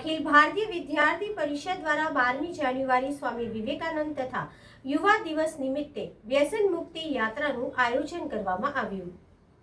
અખિલ ભારતીય વિદ્યાર્થી પરિષદ દ્વારા બારમી જાન્યુઆરી સ્વામી વિવેકાનંદ તથા યુવા દિવસ નિમિત્તે વ્યસન મુક્તિ યાત્રાનું આયોજન કરવામાં આવ્યું.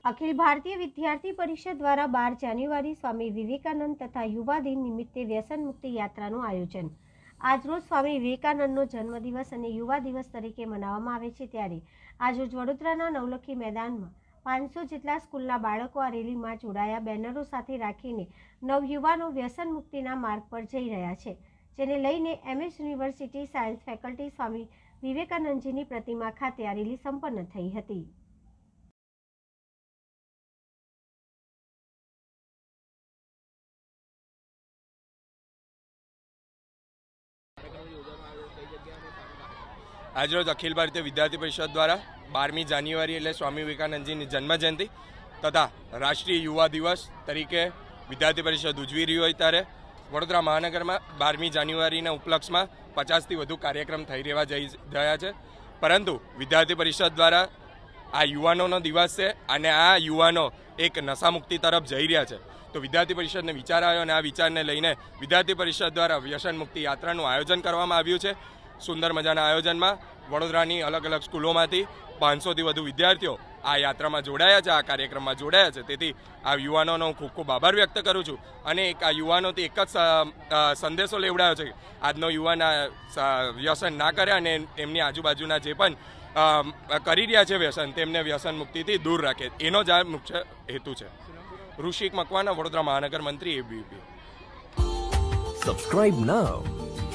અખિલ ભારતીય વિદ્યાર્થી પરિષદ દ્વારા બાર જાન્યુઆરી સ્વામી વિવેકાનંદ તથા યુવા દિન નિમિત્તે વ્યસન મુક્તિ યાત્રાનું આયોજન. આજરોજ સ્વામી વિવેકાનંદનો જન્મદિવસ અને યુવા દિવસ તરીકે મનાવવામાં આવે છે ત્યારે આજરોજ વડોદરાના નવલખી મેદાનમાં પાંચસો જેટલા સ્કૂલના બાળકો આ રેલીમાં જોડાયા. બેનરો સાથે રાખીને નવયુવાનો વ્યસન મુક્તિના માર્ગ પર જઈ રહ્યા છે, જેને લઈને MS University Science Faculty Swami વિવેકાનંદજીની પ્રતિમા ખાતે આ રેલી સંપન્ન થઈ હતી. આજરોજ અખિલ ભારતીય વિદ્યાર્થી પરિષદ દ્વારા બારમી જાન્યુઆરી એટલે સ્વામી વિવેકાનંદજીની જન્મજયંતિ તથા રાષ્ટ્રીય યુવા દિવસ તરીકે વિદ્યાર્થી પરિષદ ઉજવી રહી હોય ત્યારે વડોદરા મહાનગરમાં બારમી જાન્યુઆરીના ઉપલક્ષમાં પચાસથી વધુ કાર્યક્રમ થઈ રહેવા જઈ રહ્યા છે. પરંતુ વિદ્યાર્થી પરિષદ દ્વારા આ યુવાનોનો દિવસ છે અને આ યુવાનો એક નશામુક્તિ તરફ જઈ રહ્યા છે. તો વિદ્યાર્થી પરિષદને વિચાર આવ્યો અને આ વિચારને લઈને વિદ્યાર્થી પરિષદ દ્વારા વ્યસન મુક્તિ યાત્રાનું આયોજન કરવામાં આવ્યું છે. સુંદર મજાના આયોજનમાં વડોદરાની અલગ અલગ સ્કૂલોમાંથી પાંચસોથી વધુ વિદ્યાર્થીઓ આ યાત્રામાં જોડાયા છે, આ કાર્યક્રમમાં જોડાયા છે. તેથી આ યુવાનોનો હું ખૂબ ખૂબ આભાર વ્યક્ત કરું છું. અને એક આ યુવાનોથી એક જ સંદેશો લેવડાયો છે આજનો યુવાન વ્યસન ના કરે અને એમની આજુબાજુના જે પણ કરી રહ્યા છે વ્યસન, તેમને વ્યસન મુક્તિથી દૂર રાખે. એનો જ આ મુખ્ય હેતુ છે. ઋષિક મકવાના વડોદરા મહાનગર મંત્રી ABP Subscribe now